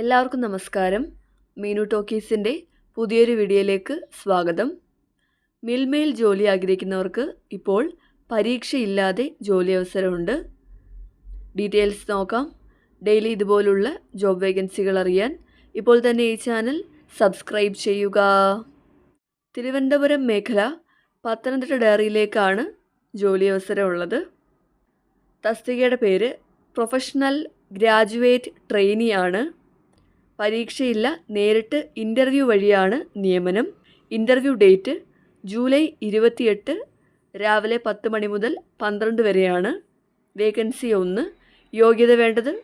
എല്ലാവർക്കും നമസ്കാരം. മീനു ടോക്കീസിന്റെ പുതിയൊരു വീഡിയോയിലേക്ക് സ്വാഗതം. മിൽമയിൽ ജോലി ആഗ്രഹിക്കുന്നവർക്ക് ഇപ്പോൾ പരീക്ഷയില്ലാതെ ജോലി അവസരമുണ്ട്. ഡീറ്റെയിൽസ് നോക്കാം. ഡെയിലി ഇതുപോലുള്ള ജോബ് വേക്കൻസികൾ അറിയാൻ ഇപ്പോൾ തന്നെ ഈ ചാനൽ സബ്സ്ക്രൈബ് ചെയ്യുക. തിരുവനന്തപുരം മേഖല പത്തനംതിട്ട ഡയറിയിലേക്കാണ് ജോലി അവസരമുള്ളത്. തസ്തികയുടെ പേര് പ്രൊഫഷണൽ ഗ്രാജുവേറ്റ് ട്രെയിനി ആണ് പരീക്ഷയില്ല. നേരിട്ട് ഇന്റർവ്യൂ വഴിയാണ് നിയമനം. ഇന്റർവ്യൂ ഡേറ്റ് ജൂലൈ ഇരുപത്തിയെട്ട് രാവിലെ പത്ത് മണി മുതൽ പന്ത്രണ്ട് വരെയാണ്. വേക്കൻസി ഒന്ന്. യോഗ്യത വേണ്ടത്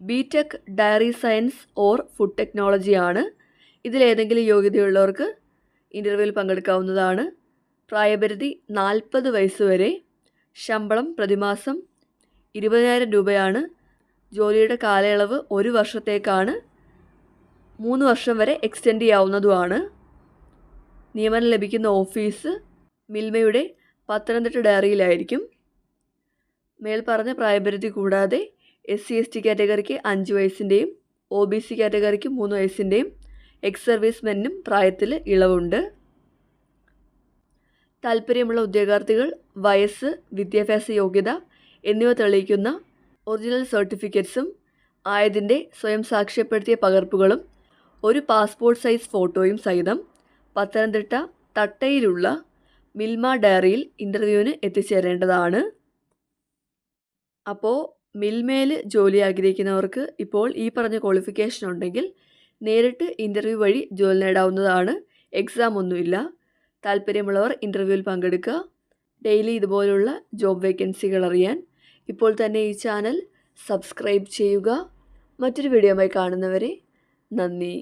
B tech dairy science or food technology ആണ്. ഇതിലേതെങ്കിലും യോഗ്യതയുള്ളവർക്ക് ഇന്റർവ്യൂവിൽ പങ്കെടുക്കാവുന്നതാണ്. പ്രായപരിധി നാൽപ്പത് വയസ്സ് വരെ. ശമ്പളം പ്രതിമാസം ഇരുപതിനായിരം രൂപയാണ്. ജോലിയുടെ കാലയളവ് ഒരു വർഷത്തേക്കാണ്. മൂന്ന് വർഷം വരെ എക്സ്റ്റെൻഡ് ചെയ്യാവുന്നതുമാണ്. നിയമനം ലഭിക്കുന്ന ഓഫീസ് മിൽമയുടെ പത്തനംതിട്ട ഡയറിയിലായിരിക്കും മേൽപ്പറഞ്ഞ പ്രായപരിധി കൂടാതെ എസ് സി എസ് ടി കാറ്റഗറിക്ക് അഞ്ച് വയസ്സിന്റെയും ഒ ബി സി കാറ്റഗറിക്ക് മൂന്ന് വയസ്സിന്റെയും എക്സ് സർവീസ് മെന്നും പ്രായത്തിൽ ഇളവുണ്ട്. താല്പര്യമുള്ള ഉദ്യോഗാർത്ഥികൾ വയസ്സ് വിദ്യാഭ്യാസ യോഗ്യത എന്നിവ തെളിയിക്കുന്ന ഒറിജിനൽ സർട്ടിഫിക്കറ്റ്സും ആയതിന്റെ സ്വയം സാക്ഷ്യപ്പെടുത്തിയ പകർപ്പുകളും ഒരു പാസ്പോർട്ട് സൈസ് ഫോട്ടോയും സഹിതം പത്തനംതിട്ട തട്ടയിലുള്ള മിൽമ ഡയറിയിൽ ഇന്റർവ്യൂവിന് എത്തിച്ചേരേണ്ടതാണ്. അപ്പോൾ മിൽമയിൽ ജോലി ആഗ്രഹിക്കുന്നവർക്ക് ഇപ്പോൾ ഈ പറഞ്ഞ ക്വാളിഫിക്കേഷൻ ഉണ്ടെങ്കിൽ നേരിട്ട് ഇന്റർവ്യൂ വഴി ജോലി നേടാവുന്നതാണ്. എക്സാം ഒന്നുമില്ല. താല്പര്യമുള്ളവർ ഇന്റർവ്യൂവിൽ പങ്കെടുക്കുക. ഡെയിലി ഇതുപോലുള്ള ജോബ് വേക്കൻസികൾ അറിയാൻ ഇപ്പോൾ തന്നെ ഈ ചാനൽ സബ്സ്ക്രൈബ് ചെയ്യുക. മറ്റൊരു വീഡിയോയുമായി കാണുന്നവരെ നന്ദി.